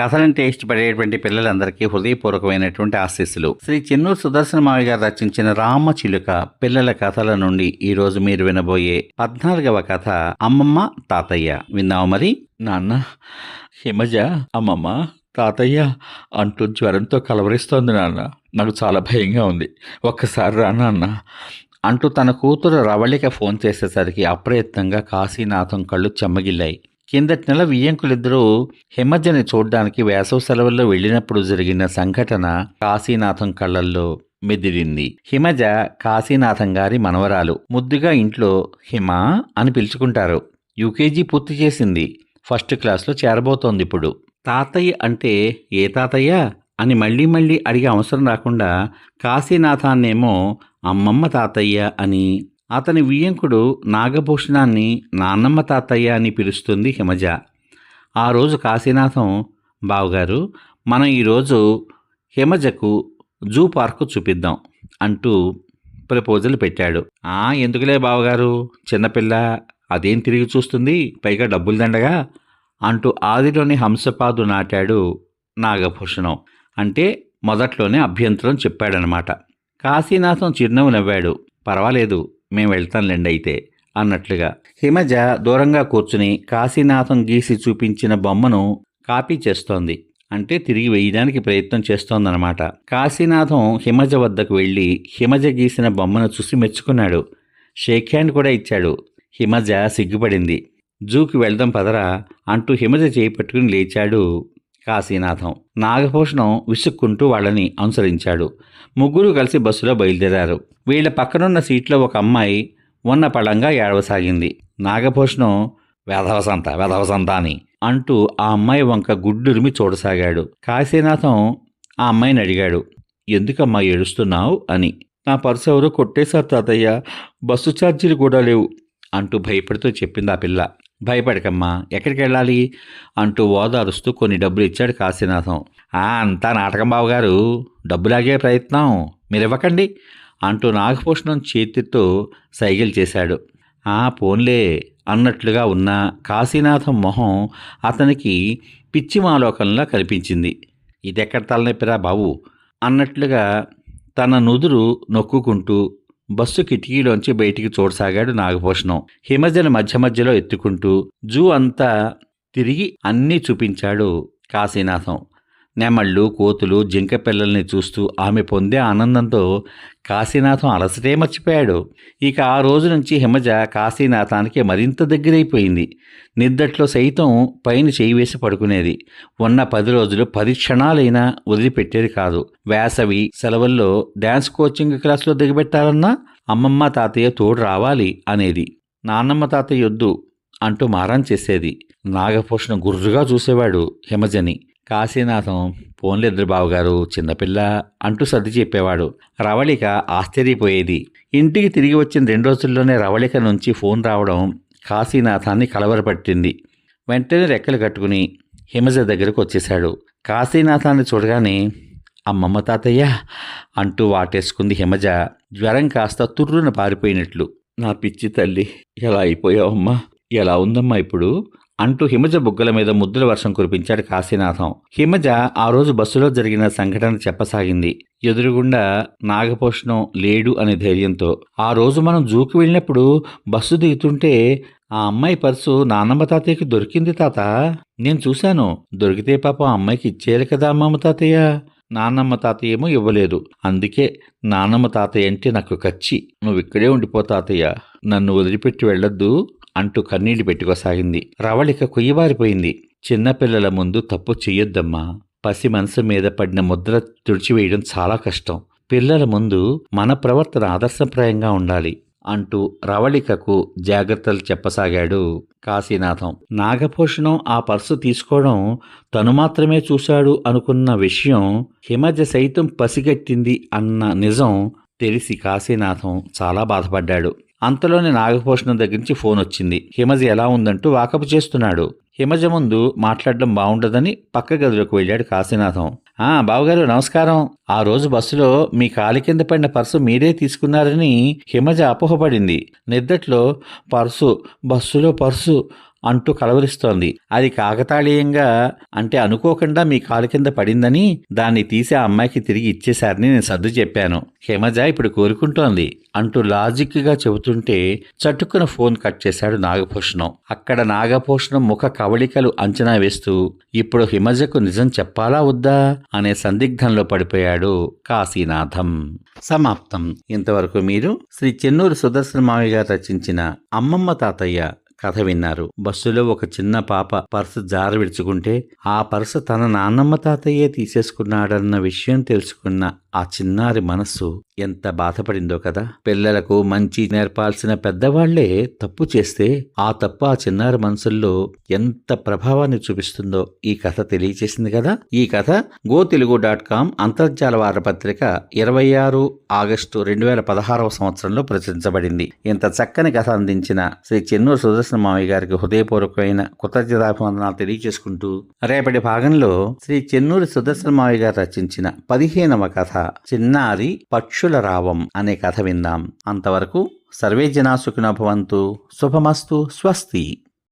కథలంటే ఇష్టపడేటువంటి పిల్లలందరికీ హృదయపూర్వకమైనటువంటి ఆశీస్సులు. శ్రీ చెన్నూరు సుదర్శన మావి గారు రచించిన రామ చిలుక పిల్లల కథల నుండి ఈ రోజు మీరు వినబోయే పద్నాలుగవ కథ అమ్మమ్మ తాతయ్య. విన్నావు మరి? నాన్న హిమజ అమ్మమ్మ తాతయ్య అంటూ జ్వరంతో కలవరిస్తోంది నాన్న. నాకు చాలా భయంగా ఉంది. ఒక్కసారి రా నాన్న. అంటూ తన కూతురు రవళిక ఫోన్ చేసేసరికి అప్రయత్నంగా కాశీనాథం కళ్ళు చెమ్మగిల్లాయి. కిందటి నెల వియ్యంకులిద్దరూ హిమజ్జని చూడ్డానికి వేసవి సెలవుల్లో వెళ్ళినప్పుడు జరిగిన సంఘటన కాశీనాథం కళ్ళల్లో మెదిరింది హిమజ కాశీనాథం గారి మనవరాలు. ముద్దుగా ఇంట్లో హిమ అని పిలుచుకుంటారు. యూకేజీ పూర్తి చేసింది. ఫస్ట్ క్లాస్లో చేరబోతోంది ఇప్పుడు. తాతయ్య అంటే ఏ తాతయ్య? అని మళ్ళీ మళ్ళీ అడిగే అవసరం రాకుండా కాశీనాథాన్నేమో అమ్మమ్మ తాతయ్య అని అతని వియ్యంకుడు నాగభూషణాన్ని నాన్నమ్మ తాతయ్య అని పిలుస్తుంది హిమజ. ఆ రోజు కాశీనాథం బావగారు మనం ఈరోజు హిమజకు జూ పార్కు చూపిద్దాం అంటూ ప్రపోజల్ పెట్టాడు. ఆ ఎందుకులే బావగారు? చిన్నపిల్ల అదేం తిరిగి చూస్తుంది? పైగా డబ్బులు దండగా? అంటూ ఆదిలోని హంసపాదు నాటాడు నాగభూషణం. అంటే మొదట్లోనే అభ్యంతరం చెప్పాడనమాట. కాశీనాథం చిరునవ్వు నవ్వాడు. పర్వాలేదు మేము వెళ్తాంలేండి అయితే అన్నట్లుగా. హిమజ దూరంగా కూర్చుని కాశీనాథం గీసి చూపించిన బొమ్మను కాపీ చేస్తోంది. అంటే తిరిగి వేయడానికి ప్రయత్నం చేస్తోందనమాట కాశీనాథం హిమజ వద్దకు వెళ్ళి హిమజ గీసిన బొమ్మను చూసి మెచ్చుకున్నాడు. షేక్ హ్యాండ్ కూడా ఇచ్చాడు. హిమజ సిగ్గుపడింది. జూకి వెళ్దాం పదరా అంటూ హిమజ చేయి పట్టుకుని లేచాడు కాశీనాథం. నాగభూషణం విసుక్కుంటూ వాళ్ళని అనుసరించాడు. ముగ్గురు కలిసి బస్సులో బయలుదేరారు. వీళ్ళ పక్కనున్న సీట్లో ఒక అమ్మాయి ఉన్న పడంగా ఏడవసాగింది. నాగభూషణం వేధవసంత వేధవసంత అని అంటూ ఆ అమ్మాయి వంక గుడ్డురిమి చూడసాగాడు. కాశీనాథం ఆ అమ్మాయిని అడిగాడు ఎందుకమ్మా ఏడుస్తున్నావు? అని. నా పర్సు ఎవరో కొట్టేశారు తాతయ్య. బస్సు ఛార్జీలు కూడా లేవు అంటూ భయపడుతూ చెప్పింది ఆ పిల్ల. భయపడకమ్మా ఎక్కడికి వెళ్ళాలి అంటూ ఓదారుస్తూ కొన్ని డబ్బులు ఇచ్చాడు కాశీనాథం. ఆ అంతా నాటకం బావగారు. డబ్బులాగే ప్రయత్నం. మీరు ఇవ్వకండి అంటూ నాగభూషణం చేతితో సైకిల్ చేశాడు. ఆ పోన్లే అన్నట్లుగా ఉన్న కాశీనాథం మొహం అతనికి పిచ్చి మాలోకంలా కనిపించింది. ఇదెక్కడ తలనొప్పిరా బాబు అన్నట్లుగా తన నుదురు నొక్కుకుంటూ బస్సు కిటికీలోంచి బయటికి చూడసాగాడు నాగభూషణం. హిమజల మధ్య మధ్యలో ఎత్తుకుంటూ జూ అంతా తిరిగి అన్నీ చూపించాడు కాశీనాథం. నెమళ్ళు కోతులు జింక పిల్లల్ని చూస్తూ ఆమె పొందే ఆనందంతో కాశీనాథం అలసటే మర్చిపోయాడు. ఇక ఆ రోజు నుంచి హిమజ కాశీనాథానికి మరింత దగ్గరైపోయింది. నిద్దట్లో సైతం పైన చేయి వేసి పడుకునేది. ఉన్న పది రోజులు పది క్షణాలైనా వదిలిపెట్టేది కాదు. వేసవి సెలవుల్లో డ్యాన్స్ కోచింగ్ క్లాసులో దిగబెట్టాలన్నా అమ్మమ్మ తాతయ్య తోడు రావాలి అనేది. నాన్నమ్మ తాతయ్య వద్దు అంటూ మారం చేసేది. నాగభూషణ గుర్రుగా చూసేవాడు హిమజని. కాశీనాథం పోన్లిద్దరు బావగారు చిన్నపిల్ల అంటూ సర్ది చెప్పేవాడు. రవళిక ఆశ్చర్యపోయేది. ఇంటికి తిరిగి వచ్చిన రెండు రోజుల్లోనే రవళిక నుంచి ఫోన్ రావడం కాశీనాథాన్ని కలవరపట్టింది. వెంటనే రెక్కలు కట్టుకుని హిమజ దగ్గరకు వచ్చేశాడు. కాశీనాథాన్ని చూడగానే అమ్మమ్మ తాతయ్య అంటూ వాటేసుకుంది హిమజ. జ్వరం కాస్త తుర్రున పారిపోయినట్లు. నా పిచ్చి తల్లి ఎలా అయిపోయావమ్మా? ఎలా ఉందమ్మా ఇప్పుడు? అంటూ హిమజ బుగ్గల మీద ముద్దుల వర్షం కురిపించాడు కాశీనాథం. హిమజ ఆ రోజు బస్సులో జరిగిన సంఘటన చెప్పసాగింది. ఎదురుగుండా నాగపోషణం లేడు అనే ధైర్యంతో. ఆ రోజు మనం జూకి వెళ్ళినప్పుడు బస్సు దిగుతుంటే ఆ అమ్మాయి పర్సు నాన్నమ్మ తాతయ్యకి దొరికింది తాత. నేను చూశాను. దొరికితే పాపం ఆ అమ్మాయికి ఇచ్చేయాలి కదా అమ్మమ్మ తాతయ్య. నాన్నమ్మ తాతయ్య ఏమో ఇవ్వలేదు. అందుకే నాన్నమ్మ తాతయ్య అంటే నాకు కచ్చి. నువ్వు ఇక్కడే ఉండిపో తాతయ్య. నన్ను వదిలిపెట్టి వెళ్ళొద్దు. అంటూ కన్నీళ్ళు పెట్టుకోసాగింది. రవళిక కొయ్యబారిపోయింది. చిన్నపిల్లల ముందు తప్పు చెయ్యొద్దమ్మా. పసి మనసు మీద పడిన ముద్ర తుడిచివేయడం చాలా కష్టం. పిల్లల ముందు మన ప్రవర్తన ఆదర్శప్రాయంగా ఉండాలి అంటూ రవళికకు జాగ్రత్తలు చెప్పసాగాడు కాశీనాథం. నాగభూషణం ఆ పర్సు తీసుకోవడం తను మాత్రమే చూశాడు అనుకున్న విషయం హిమజ సైతం పసిగట్టింది అన్న నిజం తెలిసి కాశీనాథం చాలా బాధపడ్డాడు. అంతలోనే నాగభూషణం దగ్గర నుంచి ఫోన్ వచ్చింది. హిమజ ఎలా ఉందంటూ వాకపు చేస్తున్నాడు. హిమజ ముందు మాట్లాడడం బాగుండదని పక్క గదిలోకి వెళ్ళాడు కాశీనాథం. ఆ బావగారు నమస్కారం. ఆ రోజు బస్సులో మీ కాలి కింద పడిన పర్సు మీరే తీసుకున్నారని హిమజ అపోహపడింది. నిద్దట్లో పర్సు బస్సులో పర్సు అంటూ కలవరిస్తోంది. అది కాకతాళీయంగా అంటే అనుకోకుండా మీ కాలు కింద పడిందని దాన్ని తీసి ఆ అమ్మాయికి తిరిగి ఇచ్చేశారని నేను సర్దు చెప్పాను. హిమజ ఇప్పుడు కోరుకుంటోంది అంటూ లాజిక్గా చెబుతుంటే చటుక్కున ఫోన్ కట్ చేశాడు నాగభూషణం. అక్కడ నాగభూషణం ముఖ కవళికలు అంచనా వేస్తూ ఇప్పుడు హిమజకు నిజం చెప్పాలా వద్దా? అనే సందిగ్ధంలో పడిపోయాడు కాశీనాథం. సమాప్తం. ఇంతవరకు మీరు శ్రీ చెన్నూరు సుదర్శన మావి గారు రచించిన అమ్మమ్మ తాతయ్య కథ విన్నారు. బస్సులో ఒక చిన్న పాప పర్సు జార విడుచుకుంటే ఆ పర్సు తన నాన్నమ్మ తాతయ్యే తీసేసుకున్నాడన్న విషయం తెలుసుకున్న ఆ చిన్నారి మనస్సు ఎంత బాధపడిందో కదా. పిల్లలకు మంచి నేర్పాల్సిన పెద్దవాళ్ళే తప్పు చేస్తే ఆ తప్పు ఆ చిన్నారి మనసుల్లో ఎంత ప్రభావాన్ని చూపిస్తుందో ఈ కథ తెలియచేసింది కదా. ఈ కథ గో తెలుగు డాట్ కామ్ అంతర్జాల వారపత్రిక ఇరవై ఆరు ఆగస్టు రెండు వేల పదహారవ సంవత్సరంలో ప్రచురించబడింది. ఇంత చక్కని కథ అందించిన శ్రీ చెన్నూరు సుదర్శన మావయ్య గారికి హృదయపూర్వకమైన కృతజ్ఞతాభివందనాలు తెలియజేసుకుంటూ రేపటి భాగంలో శ్రీ చెన్నూరు సుదర్శన మావయ్య గారు రచించిన పదిహేనవ కథ చిన్నారి పక్షుల రావం అనే కథ విందాం. అంతవరకు సర్వే జనా సుఖినో భవంతు. శుభమస్తు. స్వస్తి.